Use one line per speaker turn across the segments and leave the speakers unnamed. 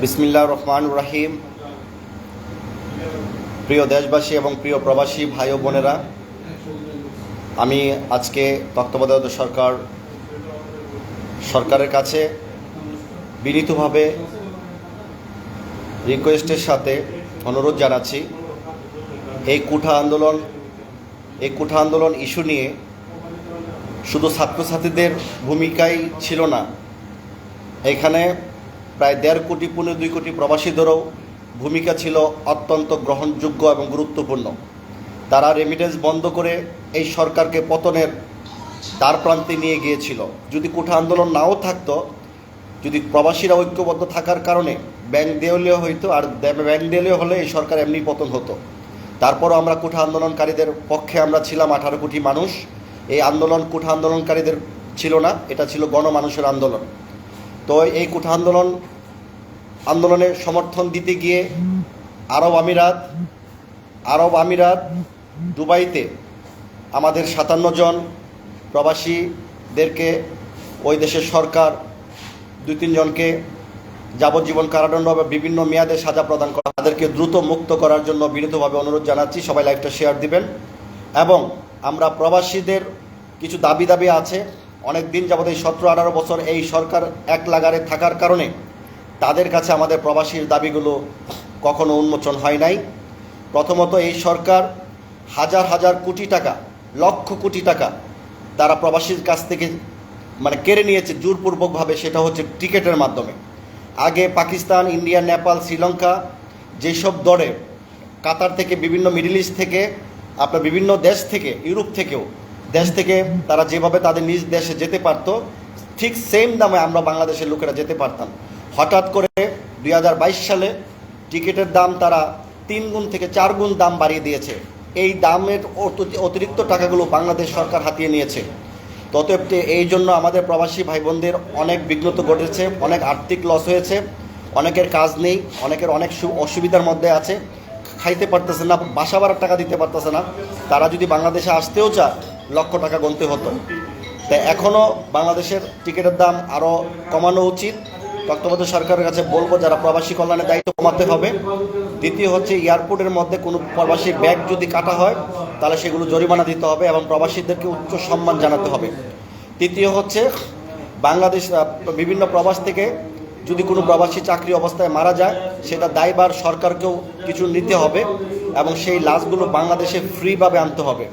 বিসমিল্লাহ রহমান রাহিম প্রিয় দেশবাসী এবং প্রিয় প্রবাসী ভাই ও বোনেরা, আমি আজকে তত্ত্বাবধায়ক সরকার, সরকারের কাছে বিনীতভাবে রিকোয়েস্টের সাথে অনুরোধ জানাচ্ছি, এই কুঠা আন্দোলন এই কুঠা আন্দোলন ইস্যু নিয়ে শুধু ছাত্রছাত্রীদের ভূমিকাই ছিল না। এখানে প্রায় দেড় কোটি পনেরো দুই কোটি প্রবাসীদেরও ভূমিকা ছিল অত্যন্ত গ্রহণযোগ্য এবং গুরুত্বপূর্ণ। তারা রেমিটেন্স বন্ধ করে এই সরকারকে পতনের তার প্রান্তে নিয়ে গিয়েছিল। যদি কোঠা আন্দোলন নাও থাকতো, যদি প্রবাসীরা ঐক্যবদ্ধ থাকার কারণে ব্যাংক দেউলীয় হইতো আর ব্যাংক দেউলীয় হলে এই সরকার এমনি পতন হতো। তারপরও আমরা কোঠা আন্দোলনকারীদের পক্ষে আমরা ছিলাম আঠারো কোটি মানুষ। এই আন্দোলন কোঠা আন্দোলনকারীদের ছিল না, এটা ছিল গণমানুষের আন্দোলন। তো এই কোঠা আন্দোলন, আন্দোলনের সমর্থন দিতে গিয়ে আরব আমিরাত আরব আমিরাত দুবাইতে আমাদের সাতান্ন জন প্রবাসীদেরকে ওই দেশের সরকার দুই তিনজনকে যাবজ্জীবন কারাদণ্ড বা বিভিন্ন মেয়াদে সাজা প্রদান করা। তাদেরকে দ্রুত মুক্ত করার জন্য বিনীতভাবে অনুরোধ জানাচ্ছি, সবাই লাইভটা শেয়ার দিবেন। এবং আমরা প্রবাসীদের কিছু দাবি দাবি আছে, অনেক দিন যাবত এই সতেরো আঠারো বছর এই সরকার এক লাগারে থাকার কারণে তাদের কাছে আমাদের প্রবাসীর দাবিগুলো কখনো উন্মোচন হয় নাই। প্রথমত এই সরকার হাজার হাজার কোটি টাকা, লক্ষ কোটি টাকা তারা প্রবাসীর কাছ থেকে মানে কেড়ে নিয়েছে। জোরপূর্বকভাবে সেটা হচ্ছে টিকেটের মাধ্যমে। আগে পাকিস্তান, ইন্ডিয়া, নেপাল, শ্রীলঙ্কা যেসব দরে কাতার থেকে বিভিন্ন মিডল ইস্ট থেকে, আপনার বিভিন্ন দেশ থেকে, ইউরোপ থেকেও, দেশ থেকে তারা যেভাবে তাদের নিজ দেশে যেতে পারতো, ঠিক সেম দামে আমরা বাংলাদেশের লোকেরা যেতে পারতাম। হঠাৎ করে দুই হাজার বাইশ সালে টিকিটের দাম তারা তিন গুণ থেকে চার গুণ দাম বাড়িয়ে দিয়েছে। এই দামের অত- অতিরিক্ত টাকাগুলো বাংলাদেশ সরকার হাতিয়ে নিয়েছে। ততএব এই জন্য আমাদের প্রবাসী ভাই বোনদের অনেক বিঘ্নত ঘটেছে, অনেক আর্থিক লস হয়েছে, অনেকের কাজ নেই, অনেকের অনেক অসুবিধার মধ্যে আছে, খাইতে পারতেছে না, বাসা ভাড়ার টাকা দিতে পারতেছে না। তারা যদি বাংলাদেশে আসতেও চায়, লক্ষ টাকা গুনতে হতো। তাই এখনও বাংলাদেশের টিকিটের দাম আরও কমানো উচিত। তত্ত্বাবধায়ক সরকারের কাছে বলব, যারা প্রবাসী কল্যাণের দায়িত্ব কমাতে হবে। দ্বিতীয় হচ্ছে, এয়ারপোর্টের মধ্যে কোনো প্রবাসী ব্যাগ যদি কাটা হয় তাহলে সেগুলো জরিমানা দিতে হবে এবং প্রবাসীদেরকে উচ্চ সম্মান জানাতে হবে। তৃতীয় হচ্ছে, বাংলাদেশ বিভিন্ন প্রবাস থেকে যদি কোনো প্রবাসী চাকরি অবস্থায় মারা যায়, সেটা দায়বার সরকারকেও কিছু নিতে হবে এবং সেই লাশগুলো বাংলাদেশে ফ্রিভাবে আনতে হবে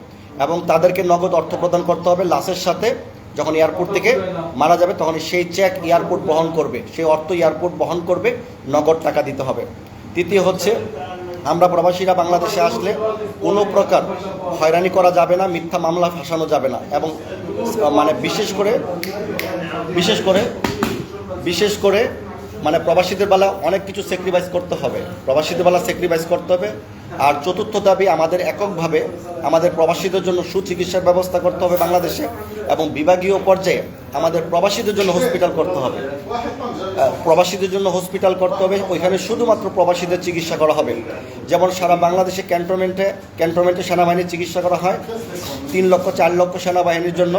এবং তাদেরকে নগদ অর্থ প্রদান করতে হবে। লাশের সাথে যখন এয়ারপোর্ট থেকে মারা যাবে তখন সেই চেক এয়ারপোর্ট বহন করবে। সেই অর্থ এয়ারপোর্ট বহন করবে, নগদ টাকা দিতে হবে। তৃতীয় হচ্ছে আমরা প্রবাসীরা বাংলাদেশে আসলে কোনো প্রকার হয়রানি করা যাবে না, মিথ্যা মামলা ফাঁসানো যাবে না এবং মানে বিশেষ করে বিশেষ করে বিশেষ করে মানে প্রবাসীদের বেলা অনেক কিছু স্যাক্রিফাইস করতে হবে। প্রবাসীদের বেলা স্যাক্রিফাইস করতে হবে। আর চতুর্থ দাবি, আমাদের এককভাবে আমাদের প্রবাসীদের জন্য সুচিকিৎসার ব্যবস্থা করতে হবে বাংলাদেশে এবং বিভাগীয় পর্যায়ে আমাদের প্রবাসীদের জন্য হসপিটাল করতে হবে। প্রবাসীদের জন্য হসপিটাল করতে হবে। ওইখানে শুধুমাত্র প্রবাসীদের চিকিৎসা করা হবে। যেমন সারা বাংলাদেশে ক্যান্টনমেন্টে ক্যান্টনমেন্টে সেনাবাহিনীর চিকিৎসা করা হয়। তিন লক্ষ, চার লক্ষ সেনাবাহিনীর জন্য।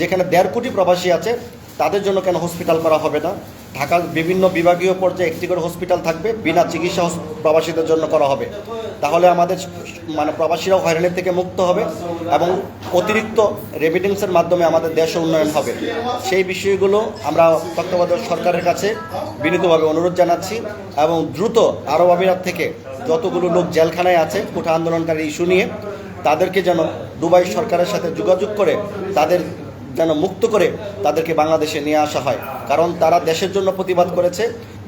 যেখানে দেড় কোটি প্রবাসী আছে, তাদের জন্য কেন হসপিটাল করা হবে না? ঢাকার বিভিন্ন বিভাগীয় পর্যায়ে একটি করে হসপিটাল থাকবে, বিনা চিকিৎসা প্রবাসীদের জন্য করা হবে। তাহলে আমাদের মানে প্রবাসীরাও হয়রানির থেকে মুক্ত হবে এবং অতিরিক্ত রেমিটেন্সের মাধ্যমে আমাদের দেশ উন্নয়ন হবে। সেই বিষয়গুলো আমরা তত্ত্বাবধায়ক সরকারের কাছে বিনীতভাবে অনুরোধ জানাচ্ছি এবং দ্রুত আরব আমিরাত থেকে যতগুলো লোক জেলখানায় আছে, কোঠা আন্দোলনকারী ইস্যু নিয়ে, তাদেরকে যেন দুবাই সরকারের সাথে যোগাযোগ করে তাদের যেন মুক্ত করে তাদেরকে বাংলাদেশে নিয়ে আসা হয়। কারণ তারা দেশের জন্য প্রতিবাদ করেছে,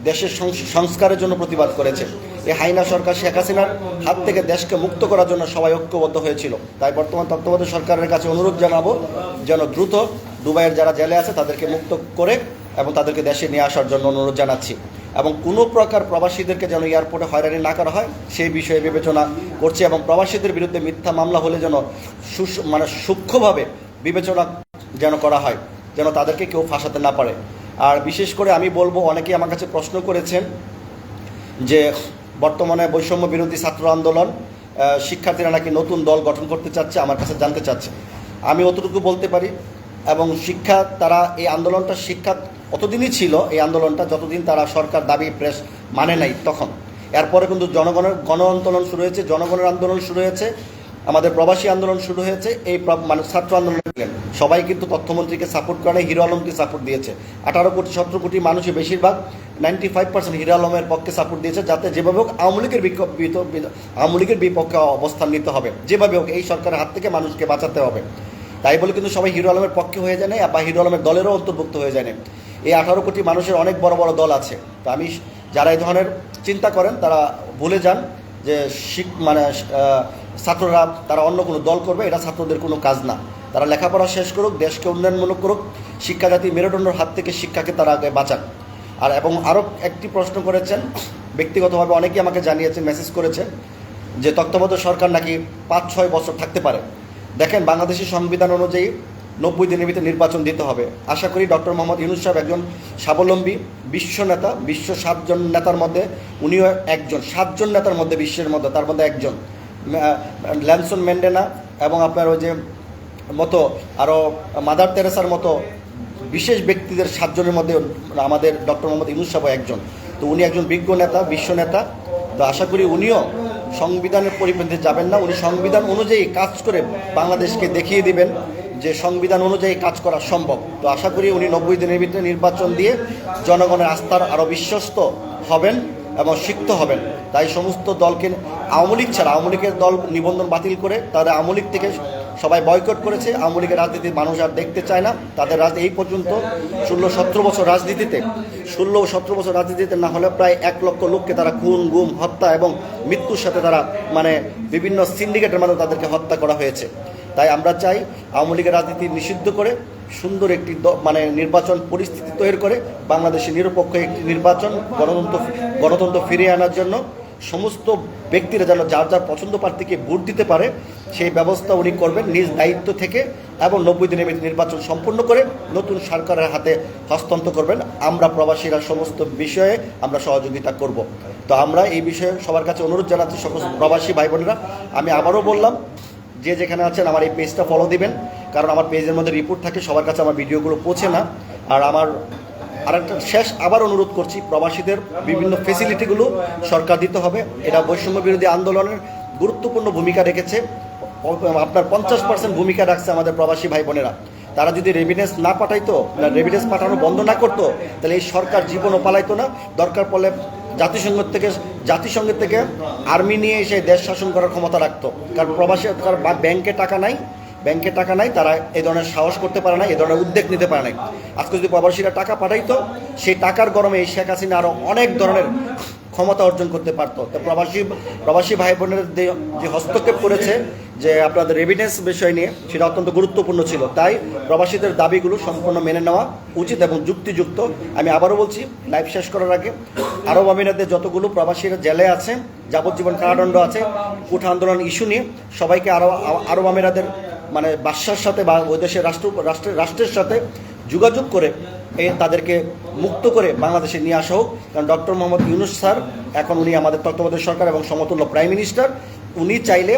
দেশের সংস্কারের জন্য প্রতিবাদ করেছে। এই হাইনা সরকার শেখ হাসিনার হাত থেকে দেশকে মুক্ত করার জন্য সবাই ঐক্যবদ্ধ হয়েছিল। তাই বর্তমান তত্ত্বাবধায়ক সরকারের কাছে অনুরোধ জানাব, যেন দ্রুত দুবাইয়ের যারা জেলে আছে তাদেরকে মুক্ত করে এবং তাদেরকে দেশে নিয়ে আসার জন্য অনুরোধ জানাচ্ছি। এবং কোনো প্রকার প্রবাসীদেরকে যেন এয়ারপোর্টে হয়রানি না করা হয়, সেই বিষয়ে বিবেচনা করছে এবং প্রবাসীদের বিরুদ্ধে মিথ্যা মামলা হলে যেন মানে সূক্ষ্মভাবে বিবেচনা যেন করা হয়, যেন তাদেরকে কেউ ফাঁসাতে না পারে। আর বিশেষ করে আমি বলব, অনেকেই আমার কাছে প্রশ্ন করেছেন যে বর্তমানে বৈষম্য বিরোধী ছাত্র আন্দোলন শিক্ষার্থীরা নাকি নতুন দল গঠন করতে চাচ্ছে, আমার কাছে জানতে চাচ্ছে। আমি অতটুকু বলতে পারি, এবং শিক্ষা, তারা এই আন্দোলনটা শিক্ষা অতদিনই ছিল, এই আন্দোলনটা যতদিন তারা সরকার দাবি, প্রেস মানে নাই তখন। এরপরে কিন্তু জনগণের গণ আন্দোলন শুরু হয়েছে, জনগণের আন্দোলন শুরু হয়েছে আমাদের প্রবাসী আন্দোলন শুরু হয়েছে, এই মানে ছাত্র আন্দোলন। সবাই কিন্তু তথ্যমন্ত্রীকে সাপোর্ট করে হিরো আলমকে সাপোর্ট দিয়েছে। আঠারো কোটি, সতেরো কোটি মানুষই বেশিরভাগ নাইনটি ফাইভ পার্সেন্ট হিরো আলমের পক্ষে সাপোর্ট দিয়েছে, যাতে যেভাবে হোক আওয়ামী লীগের আওয়ামী লীগের বিপক্ষে অবস্থান নিতে হবে। যেভাবে হোক এই সরকারের হাত থেকে মানুষকে বাঁচাতে হবে। তাই বলে কিন্তু সবাই হিরো আলমের পক্ষে হয়ে যায় না বা হিরো আলমের দলেরও অন্তর্ভুক্ত হয়ে যায় না এই আঠারো কোটি মানুষের অনেক বড় বড় দল আছে। তো আমি যারা এই ধরনের চিন্তা করেন, তারা ভুলে যান যে শিখ মানে ছাত্ররা, তারা অন্য কোনো দল করবে, এটা ছাত্রদের কোনো কাজ না। তারা লেখাপড়া শেষ করুক, দেশকে উন্নয়নমূলক করুক শিক্ষা জাতি মেরুদণ্ডের হাত থেকে শিক্ষাকে তারা আগে বাঁচান। আর এবং আরও একটি প্রশ্ন করেছেন, ব্যক্তিগতভাবে অনেকেই আমাকে জানিয়েছেন, মেসেজ করেছে যে তত্ত্বাবধায়ক সরকার নাকি পাঁচ ছয় বছর থাকতে পারে। দেখেন বাংলাদেশের সংবিধান অনুযায়ী নব্বই দিনের ভিতরে নির্বাচন দিতে হবে। আশা করি ডক্টর মোহাম্মদ ইউনুস সাহেব একজন স্বাবলম্বী, বিশ্ব নেতা, বিশ্ব সাতজন নেতার মধ্যে, উনিও একজন। সাতজন নেতার মধ্যে, বিশ্বের মধ্যে, তার মধ্যে একজন। ল্যানসন ম্যান্ডেনা এবং আপনার ওই যে মতো আরও মাদার তেরেসার মতো বিশেষ ব্যক্তিদের সাতজনের মধ্যে আমাদের ডক্টর মোহাম্মদ ইউনুস সাহেব একজন। তো উনি একজন বিজ্ঞ নেতা, বিশ্ব নেতা। তো আশা করি উনিও সংবিধানের পরিপন্থী যাবেন না। উনি সংবিধান অনুযায়ী কাজ করে বাংলাদেশকে দেখিয়ে দিবেন যে সংবিধান অনুযায়ী কাজ করা সম্ভব। তো আশা করি উনি নব্বই দিনের ভিতরে নির্বাচন দিয়ে জনগণের আস্থার আরও বিশ্বস্ত হবেন এবং সিক্ত হবেন। তাই সমস্ত দলকে আওয়ামী লীগ ছাড়া আওয়ামী লীগের দল নিবন্ধন বাতিল করে তাদের আওয়ামী লীগ থেকে সবাই বয়কট করেছে। আওয়ামী লীগের রাজনীতি মানুষ আর দেখতে চায় না। তাদের রাজনীতি এই পর্যন্ত ষোলো সতেরো বছর রাজনীতিতে, ষোলো সতেরো বছর রাজনীতিতে না হলে প্রায় এক লক্ষ লোককে তারা খুন, গুম, হত্যা এবং মৃত্যুর সাথে তারা মানে বিভিন্ন সিন্ডিকেটের মাধ্যমে তাদেরকে হত্যা করা হয়েছে। তাই আমরা চাই আওয়ামী লীগের রাজনীতি নিষিদ্ধ করে, সুন্দর একটি মানে নির্বাচন পরিস্থিতি তৈরি করে বাংলাদেশে নিরপেক্ষ একটি নির্বাচন, গণতন্ত্র গণতন্ত্র ফিরিয়ে আনার জন্য সমস্ত ব্যক্তিরা যেন যার যার পছন্দ প্রার্থীকে ভোট দিতে পারে, সেই ব্যবস্থা উনি করবেন নিজ দায়িত্ব থেকে এবং নব্বই দিনের নির্বাচন সম্পূর্ণ করে নতুন সরকারের হাতে হস্তান্তর করবেন। আমরা প্রবাসীরা সমস্ত বিষয়ে আমরা সহযোগিতা করব। তো আমরা এই বিষয়ে সবার কাছে অনুরোধ জানাচ্ছি সকল প্রবাসী ভাই বোনেরা আমি আবারও বললাম, যে যেখানে আছেন আমার এই পেজটা ফলো দিবেন, কারণ আমার পেজের মধ্যে রিপোর্ট থাকে, সবার কাছে আমার ভিডিওগুলো পৌঁছে না। আর আমার আরেকটা শেষ আবার অনুরোধ করছি, প্রবাসীদের বিভিন্ন ফেসিলিটিগুলো সরকার দিতে হবে। এটা বৈষম্য বিরোধী আন্দোলনের গুরুত্বপূর্ণ ভূমিকা রেখেছে। আপনার পঞ্চাশ পার্সেন্ট ভূমিকা রাখছে আমাদের প্রবাসী ভাই বোনেরা। তারা যদি রেভিডেন্স না পাঠাইতো, না রেভিডেন্স পাঠানো বন্ধ না করতো, তাহলে এই সরকার জীবনও পালাইতো না। দরকার পড়লে জাতিসংঘ থেকে, জাতিসংঘের থেকে আর্মি নিয়ে এসে দেশ শাসন করার ক্ষমতা রাখতো। কারণ প্রবাসী, কারণ ব্যাংকে টাকা নাই ব্যাংকে টাকা নাই, তারা এই ধরনের সাহস করতে পারে না এই ধরনের উদ্যোগ নিতে পারে না আজকে যদি প্রবাসীরা টাকা পাঠাইতো, সেই টাকার গরমে এই শেখ হাসিনা আরও অনেক ধরনের ক্ষমতা অর্জন করতে পারতো। তো প্রবাসী প্রবাসী ভাই বোনের যে হস্তক্ষেপ করেছে, যে আপনাদের এভিডেন্স বিষয় নিয়ে, সেটা অত্যন্ত গুরুত্বপূর্ণ ছিল। তাই প্রবাসীদের দাবিগুলো সম্পূর্ণ মেনে নেওয়া উচিত এবং যুক্তিযুক্ত। আমি আবারও বলছি লাইভ শেষ করার আগে আরব আমিরাতে যতগুলো প্রবাসীরা জেলে আছে, যাবজ্জীবন কারাদণ্ড আছে কুঠ আন্দোলন ইস্যু নিয়ে সবাইকে আরও আরব আমিরাদের মানে বাদশার সাথে বা ওই দেশের রাষ্ট্র, রাষ্ট্রের রাষ্ট্রের সাথে যোগাযোগ করে এ তাদেরকে মুক্ত করে বাংলাদেশে নিয়ে আসা হোক। কারণ ডক্টর মোহাম্মদ ইউনুস স্যার, এখন উনি আমাদের তত্ত্বাবধায়ক সরকার এবং সমতুল্য প্রাইম মিনিস্টার। উনি চাইলে